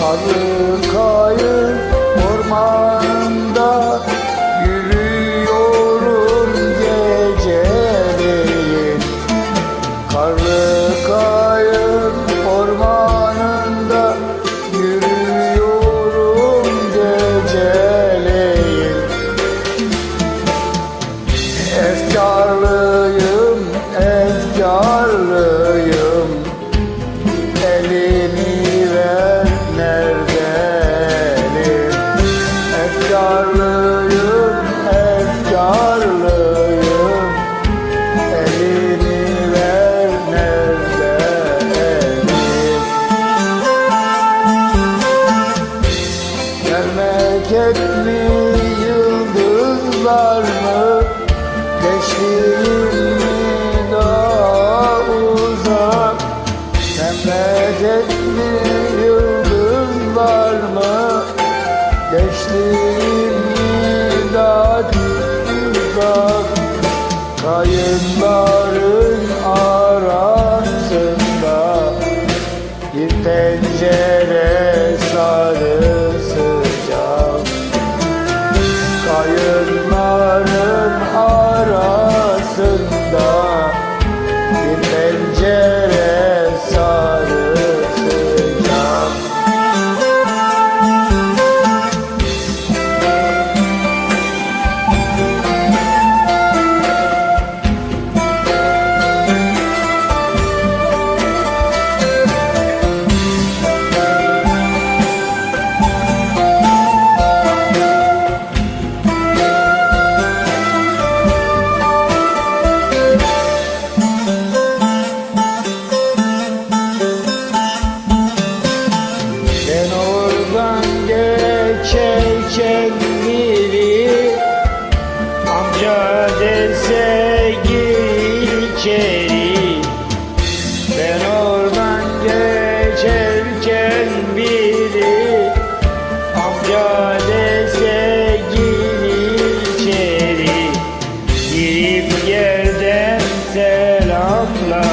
Sarı kayın orman Efkarlıyım, efkarlıyım. Elini ver nerede elin? Memleket mi, yıldızlar mı? Geçtiğim mi daha uzak? Memleket mi Kayınların arasında Bir tencere içeri. Ben oradan geçerken biri Amca dese gir içeri. Girip yerden selamlasam